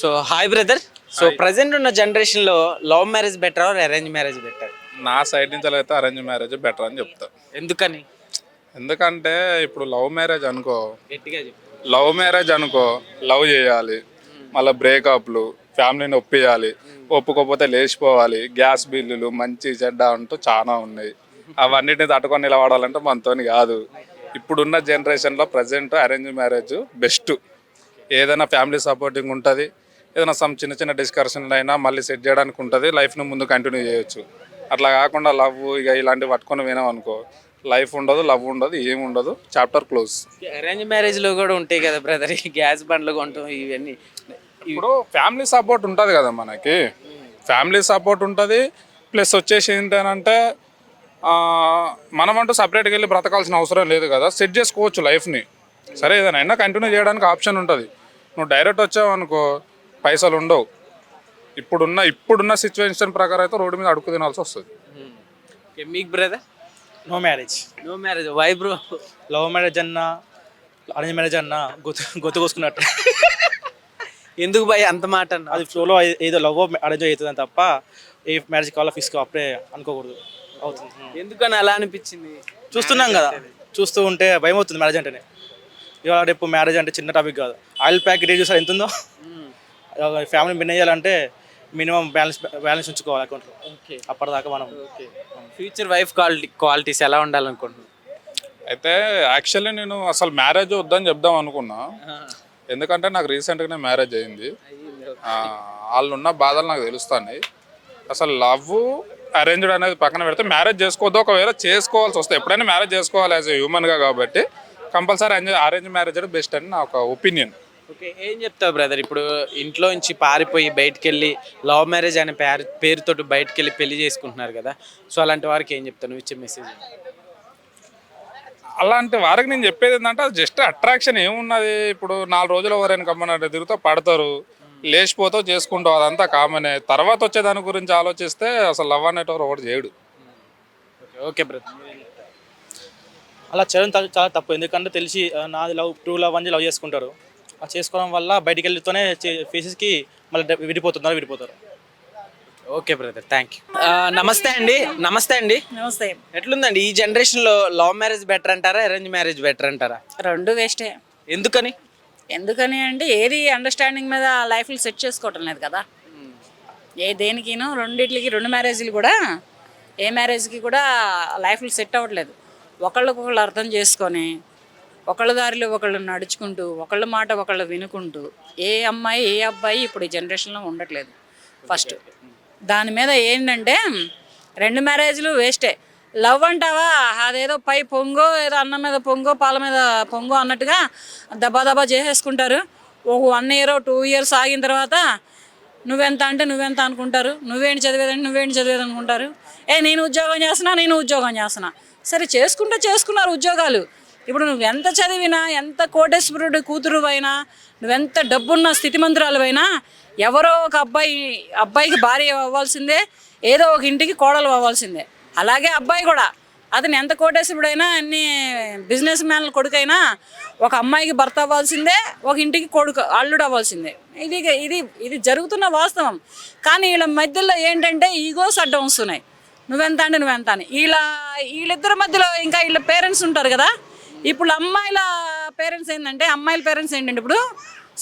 So hi brother so present ఉన్న జనరేషన్లో love marriage better or arrange marriage better నా side నుంచి అయితే అరేంజ్ మ్యారేజ్ బెటర్ అని చెప్తా. ఎందుకని? ఎందుకంటే ఇప్పుడు లవ్ మ్యారేజ్ అనుకో గట్టిగా చెప్పు. లవ్ మ్యారేజ్ అనుకో లవ్ చేయాలి. మళ్ళీ బ్రేకప్లు ఫ్యామిలీని ఒప్పియాలి. ఒప్పుకోకపోతే లేచిపోవాలి. గ్యాస్ బిల్లులు మంచి చెడ్డ అంటూ చాలా ఉన్నాయి. అవన్నిటిని తట్టుకొని నిలబడాలంటే మనతోని కాదు. ఇప్పుడున్న జనరేషన్లో ప్రజెంట్ అరేంజ్ మ్యారేజ్ బెస్ట్ ఏదైనా ఫ్యామిలీ సపోర్టింగ్ ఉంటుంది. ఏదైనా సమ్ చిన్న చిన్న డిస్కషన్లు అయినా మళ్ళీ సెట్ చేయడానికి ఉంటుంది. లైఫ్ని ముందు కంటిన్యూ చేయొచ్చు. అట్లా కాకుండా లవ్ ఇక ఇలాంటివి పట్టుకొని వినాం అనుకో లైఫ్ ఉండదు లవ్ ఉండదు ఏమి ఉండదు. చాప్టర్ క్లోజ్ అరేంజ్ మ్యారేజ్లో కూడా ఉంటాయి కదా బ్రదర్ గ్యాస్ బండ్లు కొంటాం ఇవన్నీ. ఇప్పుడు ఫ్యామిలీ సపోర్ట్ ఉంటుంది కదా మనకి. ఫ్యామిలీ సపోర్ట్ ఉంటుంది. ప్లస్ వచ్చేసి ఏంటంటే మనమంటూ సపరేట్గా వెళ్ళి బ్రతకాల్సిన అవసరం లేదు కదా. సెట్ చేసుకోవచ్చు లైఫ్ని సరే ఏదైనా అయినా కంటిన్యూ చేయడానికి ఆప్షన్ ఉంటుంది. నువ్వు డైరెక్ట్ వచ్చావు అనుకో పైసలు ఉండవు. ఇప్పుడున్న ఇప్పుడున్న సిచ్యువేషన్ ప్రకారం అయితే రోడ్డు మీద అడుగు తినాల్సి వస్తుంది. మీకు brother no marriage no marriage why bro love marriage అన్నా అరేంజ్ మ్యారేజ్ అన్నా గొత్తు గొత్తు కోసుకున్నట్టు. ఎందుకు భయ్ అంత మాట అన్న అది ఫ్లోలో ఏదో లవ్ అరేంజ్ అవుతుంది తప్ప ఏ మ్యారేజ్ కావాలో ఫిక్స్ అప్పుడే అనుకోకూడదు. అవుతుంది. ఎందుకని అలా అనిపించింది? చూస్తున్నాం కదా. చూస్తూ ఉంటే భయం అవుతుంది మ్యారేజ్ అంటేనే. ఇవాళ రేపు మ్యారేజ్ అంటే చిన్న టాపిక్ కాదు. ఆయిల్ ప్యాకెట్ ఏ చూసారు? ఎంత ఉందో ఫ్యామిలీ బిన్ చేయాలంటే మినిమం బ్యాలెన్స్ బ్యాలెన్స్ ఉంచుకోవాలి అకౌంట్లో ఓకే అప్పటిదాకా మనం ఫ్యూచర్ వైఫ్ క్వాలిటీ క్వాలిటీస్ ఎలా ఉండాలనుకుంటున్నాను అయితే యాక్చువల్లీ నేను అసలు మ్యారేజ్ వద్దని చెప్దాం అనుకున్నా. ఎందుకంటే నాకు రీసెంట్గానే మ్యారేజ్ అయింది. ఆ, వాళ్ళు ఉన్న బాధలు నాకు తెలుస్తాయి అసలు లవ్ అరేంజ్డ్ అనేది పక్కన పెడితే మ్యారేజ్ చేసుకోవద్దు. ఒకవేళ చేసుకోవాల్సి వస్తే ఎప్పుడైనా మ్యారేజ్ చేసుకోవాలి యాజ్ ఎ హ్యూమన్గా కాబట్టి కంపల్సరీ అరేంజ్ మ్యారేజ్ బెస్ట్ అని నా ఒక ఒపీనియన్ ఓకే ఏం చెప్తావు బ్రదర్? ఇప్పుడు ఇంట్లో నుంచి పారిపోయి బయటికి వెళ్ళి లవ్ మ్యారేజ్ అనే పేరు పేరుతోటి బయటికి వెళ్ళి పెళ్ళి చేసుకుంటున్నారు కదా సో అలాంటి వారికి ఏం చెప్తావు? నువ్వు ఇచ్చే మెసేజ్ అలాంటి వారికి నేను చెప్పేది ఏంటంటే అది జస్ట్ అట్రాక్షన్ ఏమున్నది? ఇప్పుడు నాలుగు రోజులు ఎవరైనా కమ్మనంటే తిరుగుతూ పడతారు లేచిపోతావు చేసుకుంటావు అదంతా కామనే. తర్వాత వచ్చే దాని గురించి ఆలోచిస్తే అసలు లవ్ అనేటవారు ఒకటి చేయడు. ఓకే బ్రదర్ అలా చేయడం చాలా తప్పు. ఎందుకంటే తెలిసి నాది లవ్ టూ లవ్ అని లవ్ చేసుకుంటారు. చేసుకోవడం వల్ల బయటికి వెళ్తూనే ఫేసెస్కి మళ్ళీ విడిపోతున్నారు విడిపోతారు. ఓకే బ్రదర్ థ్యాంక్ యూ నమస్తే అండి నమస్తే అండి. నమస్తే. ఎట్లుందండి ఈ జనరేషన్లో లవ్ మ్యారేజ్ బెటర్ అంటారా అరేంజ్ మ్యారేజ్ బెటర్ అంటారా? రెండు వేస్టే ఎందుకని? ఎందుకని అంటే ఏది అండర్స్టాండింగ్ మీద లైఫ్లు సెట్ చేసుకోవటం లేదు కదా. ఏ దేనికినూ రెండిట్లకి రెండు మ్యారేజ్లు కూడా ఏ మ్యారేజ్కి కూడా లైఫ్లు సెట్ అవ్వట్లేదు. ఒకళ్ళకొకళ్ళు అర్థం చేసుకొని ఒకళ్ళ దారిలో ఒకళ్ళు నడుచుకుంటూ ఒకళ్ళ మాట ఒకళ్ళు వినుకుంటూ ఏ అమ్మాయి ఏ అబ్బాయి ఇప్పుడు ఈ జనరేషన్లో ఉండట్లేదు. ఫస్ట్ దాని మీద ఏంటంటే రెండు మ్యారేజ్లు వేస్టే. లవ్ అంటావా? అదేదో పై పొంగో ఏదో అన్నం మీద పొంగో పాల మీద పొంగో అన్నట్టుగా దబా దబా చేసేసుకుంటారు. ఒక వన్ ఇయర్ టూ ఇయర్స్ ఆగిన తర్వాత నువ్వెంత అంటే నువ్వెంత అనుకుంటారు? నువ్వేంటి చదివేదంటే నువ్వేంటి చదివేది అనుకుంటారు? ఏ నేను ఉద్యోగం చేస్తున్నా నేను ఉద్యోగం చేస్తున్నా. సరే చేసుకుంటే చేసుకున్నారు ఉద్యోగాలు. ఇప్పుడు నువ్వు ఎంత చదివినా ఎంత కోటేశ్వరుడు కూతురు అయినా నువ్వెంత డబ్బున్న స్థితిమంతురాలు అయినా ఎవరో ఒక అబ్బాయి అబ్బాయికి భార్య అవ్వాల్సిందే ఏదో ఒక ఇంటికి కోడలు అవ్వాల్సిందే. అలాగే అబ్బాయి కూడా. అతను ఎంత కోటేశ్వరుడైనా అన్ని బిజినెస్ మ్యాన్ల కొడుకైనా ఒక అమ్మాయికి భర్త అవ్వాల్సిందే ఒక ఇంటికి కొడుకు అల్లుడు అవ్వాల్సిందే. ఇది ఇది ఇది జరుగుతున్న వాస్తవం. కానీ వీళ్ళ మధ్యలో ఏంటంటే ఈగోస్ అడ్డం వస్తున్నాయి. నువ్వెంత అంటే నువ్వెంత అని. వీళ్ళ వీళ్ళిద్దరి మధ్యలో ఇంకా వీళ్ళ పేరెంట్స్ ఉంటారు కదా ఇప్పుడు అమ్మాయిల పేరెంట్స్ ఏంటంటే అమ్మాయిల పేరెంట్స్ ఏంటంటే ఇప్పుడు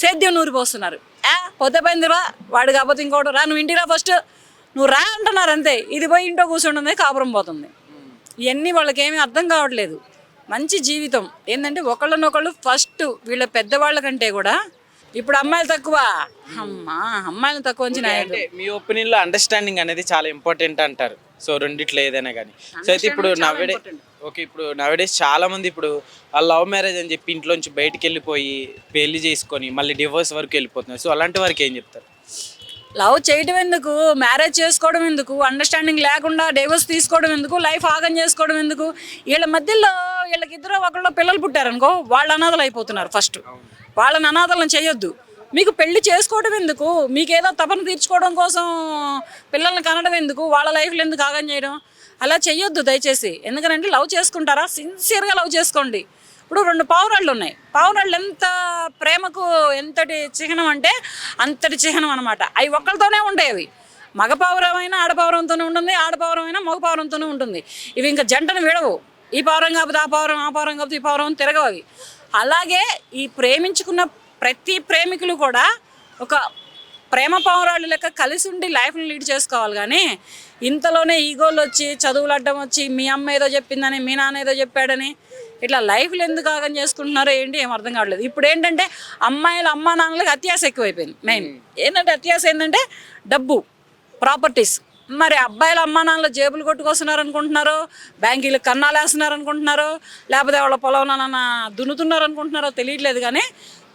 సేద్యం నూరి పోస్తున్నారు. ఏ పొద్దు పోయింది రా వాడు కాకపోతే ఇంకోటి రా నువ్వు ఇంటికి రా ఫస్ట్ నువ్వు రా అంటున్నారు అంతే. ఇది పోయి ఇంట్లో కూర్చుంటుంది కాపురం పోతుంది. ఇవన్నీ వాళ్ళకేమీ అర్థం కావట్లేదు. మంచి జీవితం. ఏంటంటే ఒకళ్ళనొకళ్ళు ఫస్ట్ వీళ్ళ పెద్దవాళ్ళ కంటే కూడా ఇప్పుడు అమ్మాయిలు తక్కువ? అమ్మా అమ్మాయిలు తక్కువ అంచనా అంటే మీ ఒపీనియన్లో అండర్స్టాండింగ్ అనేది చాలా ఇంపార్టెంట్ అంటారు. సో రెండిట్లో ఏదైనా కానీ సో అయితే ఇప్పుడు నవడే ఓకే ఇప్పుడు నవడేస్ చాలా మంది ఇప్పుడు ఆ లవ్ మ్యారేజ్ అని చెప్పి ఇంట్లోంచి బయటికి వెళ్ళిపోయి పెళ్ళి చేసుకొని మళ్ళీ డివోర్స్ వరకు వెళ్ళిపోతున్నారు. సో అలాంటి వారికి ఏం చెప్తారు? లవ్ చేయడం ఎందుకు? మ్యారేజ్ చేసుకోవడం ఎందుకు? అండర్స్టాండింగ్ లేకుండా డైవర్స్ తీసుకోవడం ఎందుకు? లైఫ్ ఆగం చేసుకోవడం ఎందుకు? వీళ్ళ మధ్యలో వీళ్ళకి ఇద్దరు ఒకళ్ళు పిల్లలు పుట్టారనుకో వాళ్ళు అనాథలు అయిపోతున్నారు ఫస్ట్ వాళ్ళని అనాథలను చేయొద్దు. మీకు పెళ్ళి చేసుకోవడం ఎందుకు? మీకు ఏదో తపన తీర్చుకోవడం కోసం పిల్లల్ని కనడం ఎందుకు? వాళ్ళ లైఫ్లో ఎందుకు ఆగం చేయడం? అలా చెయ్యొద్దు దయచేసి. ఎందుకంటే లవ్ చేసుకుంటారా? సిన్సియర్గా లవ్ చేసుకోండి. ఇప్పుడు రెండు పావురాళ్ళు ఉన్నాయి. పావురాళ్ళు ఎంత ప్రేమకు ఎంతటి చిహ్నం అంటే అంతటి చిహ్నం అనమాట అవి ఒక్కరితోనే ఉండేవి. మగ పావురమైనా ఆడపావురంతోనే ఉంటుంది ఆడపావురం అయినా మగ పావురంతోనే ఉంటుంది. ఇవి ఇంకా జంటను విడవు. ఈ పావురం కాకపోతే ఆ పావురం ఆ పావురం కాకపోతే ఈ పావురం తిరగవు అవి. అలాగే ఈ ప్రేమించుకున్న ప్రతి ప్రేమికులు కూడా ఒక ప్రేమ పావురాళ్ళు లెక్క కలిసి ఉండి లైఫ్ని లీడ్ చేసుకోవాలి. కానీ ఇంతలోనే ఈగోలు వచ్చి చదువులు అడ్డం వచ్చి మీ అమ్మ ఏదో చెప్పిందని మీ నాన్న ఏదో చెప్పాడని ఇట్లా లైఫ్లు ఎందుకు ఆగం చేసుకుంటున్నారో ఏంటి ఏం అర్థం కావట్లేదు. ఇప్పుడు ఏంటంటే అమ్మాయిల అమ్మా నాన్నలకు అత్యాశ ఎక్కువైపోయింది. మెయిన్ ఏంటంటే అత్యాశ ఏంటంటే డబ్బు ప్రాపర్టీస్ మరి అబ్బాయిల అమ్మా నాన్నలు జేబులు కొట్టుకొస్తున్నారు అనుకుంటున్నారో బ్యాంకీలు కన్నాలు వేస్తున్నారు అనుకుంటున్నారో లేకపోతే వాళ్ళ పొలం నాన్న దున్నుతున్నారు అనుకుంటున్నారో తెలియట్లేదు కానీ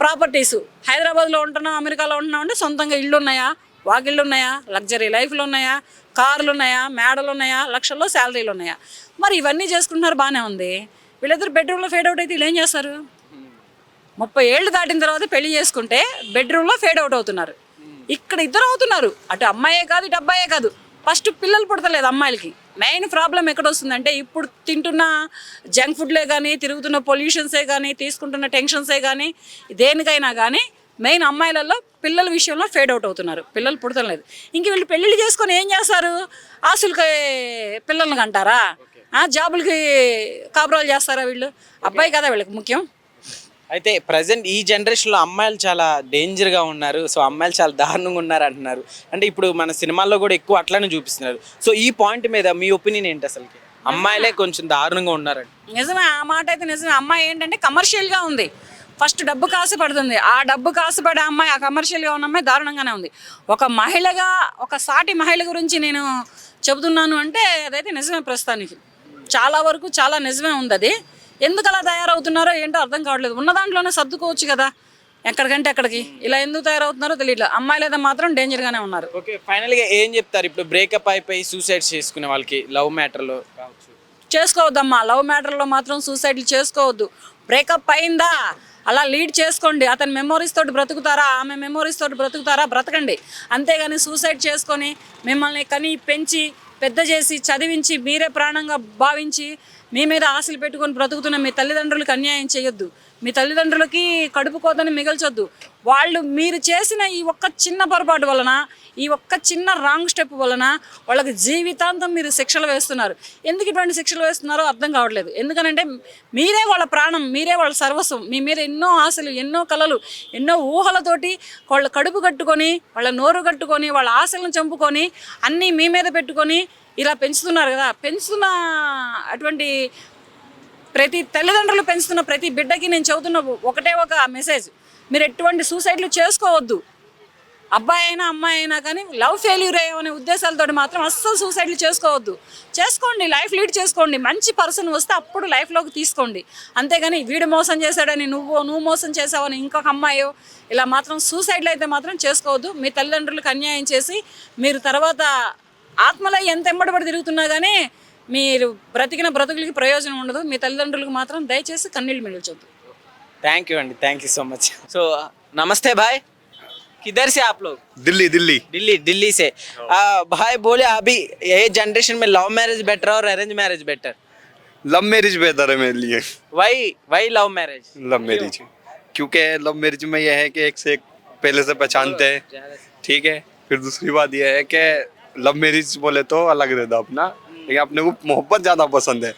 ప్రాపర్టీస్. హైదరాబాద్లో ఉంటున్నాం అమెరికాలో ఉంటున్నాం అంటే సొంతంగా ఇళ్ళు ఉన్నాయా వాకిళ్ళు ఉన్నాయా లగ్జరీ లైఫ్లు ఉన్నాయా కార్లు ఉన్నాయా మేడలు ఉన్నాయా లక్షల్లో శాలరీలు ఉన్నాయా మరి ఇవన్నీ చేసుకుంటున్నారు బాగానే ఉంది. వీళ్ళిద్దరు బెడ్రూమ్లో ఫేడ్ అవుట్ అయితే వీళ్ళు ఏం చేస్తారు? ముప్పై ఏళ్ళు దాటిన తర్వాత పెళ్ళి చేసుకుంటే బెడ్రూమ్లో ఫేడ్ అవుట్ అవుతున్నారు. ఇక్కడ ఇద్దరు అవుతున్నారు. అటు అమ్మాయే కాదు ఇటు అబ్బాయే కాదు. ఫస్ట్ పిల్లలు పుడతలేదు అమ్మాయిలకి. మెయిన్ ప్రాబ్లం ఎక్కడ వస్తుందంటే ఇప్పుడు తింటున్న జంక్ ఫుడ్లే కానీ తిరుగుతున్న పొల్యూషన్సే కానీ తీసుకుంటున్న టెన్షన్సే కానీ దేనికైనా కానీ మెయిన్ అమ్మాయిలలో పిల్లల విషయంలో ఫేడ్ అవుట్ అవుతున్నారు. పిల్లలు పుడతలేదు. ఇంక వీళ్ళు పెళ్ళిళ్ళు చేసుకొని ఏం చేస్తారు? ఆస్తులకి పిల్లల్ని కంటారా? ఆ, జాబులకి కాపురాలు చేస్తారా వీళ్ళు? అబ్బాయి కదా వీళ్ళకి ముఖ్యం. అయితే ప్రజెంట్ ఈ జనరేషన్లో అమ్మాయిలు చాలా డేంజర్గా ఉన్నారు. సో అమ్మాయిలు చాలా దారుణంగా ఉన్నారు అంటున్నారు. అంటే ఇప్పుడు మన సినిమాల్లో కూడా ఎక్కువ అట్లానే చూపిస్తున్నారు. సో ఈ పాయింట్ మీద మీ ఒపీనియన్ ఏంటి అసలు అమ్మాయిలే కొంచెం దారుణంగా ఉన్నారండి నిజమే ఆ మాట అయితే నిజమే. అమ్మాయి ఏంటంటే కమర్షియల్గా ఉంది. ఫస్ట్ డబ్బు కాసు పడుతుంది. ఆ డబ్బు కాసు పడే అమ్మాయి ఆ కమర్షియల్గా ఉన్న అమ్మాయి దారుణంగానే ఉంది. ఒక మహిళగా ఒక సాటి మహిళ గురించి నేను చెబుతున్నాను అంటే అదైతే నిజమే ప్రస్తుతానికి. చాలా వరకు చాలా నిజమే ఉంది అది. ఎందుకు అలా తయారవుతున్నారో ఏంటో అర్థం కావట్లేదు. ఉన్న దాంట్లోనే సర్దుకోవచ్చు కదా. ఎక్కడికంటే ఎక్కడికి ఇలా ఎందుకు తయారవుతున్నారో తెలియట్లేదు. అమ్మాయిలు అయితే మాత్రం డేంజర్గానే ఉన్నారు. ఓకే ఫైనల్గా ఏం చెప్తారు? ఇప్పుడు బ్రేకప్ అయిపోయి సూసైడ్ చేసుకునే వాళ్ళకి లవ్ మ్యాటర్లో కావచ్చు. చేసుకోవద్దమ్మా. లవ్ మ్యాటర్లో మాత్రం సూసైడ్లు చేసుకోవద్దు. బ్రేకప్ అయిందా? అలా లీడ్ చేసుకోండి. అతని మెమోరీస్ తోటి బ్రతుకుతారా? ఆమె మెమోరీస్ తోటి బ్రతుకుతారా? బ్రతకండి. అంతేగాని సూసైడ్ చేసుకొని మిమ్మల్ని కని పెంచి పెద్ద చేసి చదివించి మీరే ప్రాణంగా భావించి మీ మీద ఆశలు పెట్టుకొని బ్రతుకుతున్న మీ తల్లిదండ్రులకు అన్యాయం చేయొద్దు. మీ తల్లిదండ్రులకి కడుపు కోతని మిగల్చొద్దు. వాళ్ళు మీరు చేసిన ఈ ఒక్క చిన్న పొరపాటు వలన ఈ ఒక్క చిన్న రాంగ్ స్టెప్ వలన వాళ్ళకి జీవితాంతం మీరు శిక్షలు వేస్తున్నారు. ఎందుకు ఇటువంటి శిక్షలు వేస్తున్నారో అర్థం కావట్లేదు. ఎందుకనంటే మీరే వాళ్ళ ప్రాణం మీరే వాళ్ళ సర్వస్వం. మీ మీద ఎన్నో ఆశలు ఎన్నో కళలు ఎన్నో ఊహలతోటి వాళ్ళ కడుపు కట్టుకొని వాళ్ళ నోరు కట్టుకొని వాళ్ళ ఆశలను చంపుకొని అన్నీ మీ మీద పెట్టుకొని ఇలా పెంచుతున్నారు కదా. పెంచుతున్న అటువంటి ప్రతి తల్లిదండ్రులు పెంచుతున్న ప్రతి బిడ్డకి నేను చెబుతున్న ఒకటే ఒక మెసేజ్. మీరు ఎటువంటి సూసైడ్లు చేసుకోవద్దు. అబ్బాయి అయినా అమ్మాయి అయినా కానీ లవ్ ఫెయిల్యూర్ అనే ఉద్దేశాలతో మాత్రం అస్సలు సూసైడ్లు చేసుకోవద్దు. చేసుకోండి లైఫ్ లీడ్ చేసుకోండి. మంచి పర్సన్ వస్తే అప్పుడు లైఫ్లోకి తీసుకోండి. అంతేగాని వీడు మోసం చేశాడని నువ్వు నువ్వు మోసం చేసావని ఇంకొక అమ్మాయో ఇలా మాత్రం సూసైడ్లు అయితే మాత్రం చేసుకోవద్దు. మీ తల్లిదండ్రులకు అన్యాయం చేసి మీరు తర్వాత ఆత్మలై ఎంత ఎంబడబడి తిరుగుతున్నా కానీ మీరు ब्रतकल की प्रयोजन उड़ा మీ తల్లిదండ్రులకు మాత్రం దయచేసి కన్నీళ్ళు మిగిల్చొద్దు थैंक यू अंडी thank you so much so नमस्ते भाई किधर से आप लोग दिल्ली दिल्ली दिल्ली दिल्ली से आ, भाई बोले अभी ये जनरेशन में लव मैरिज बेटर और arrange marriage better love marriage बेहतर है मेरे लिए वही वही लव मैरिज लव मैरिज क्योंकि लव मैरिज में यह है कि एक से एक पहले से पहचानते हैं ठीक है फिर दूसरी बात यह है कि लव मैरिज बोले तो अलग रहता अपना लेकिन अपने को मोहब्बत ज़्यादा पसंद है।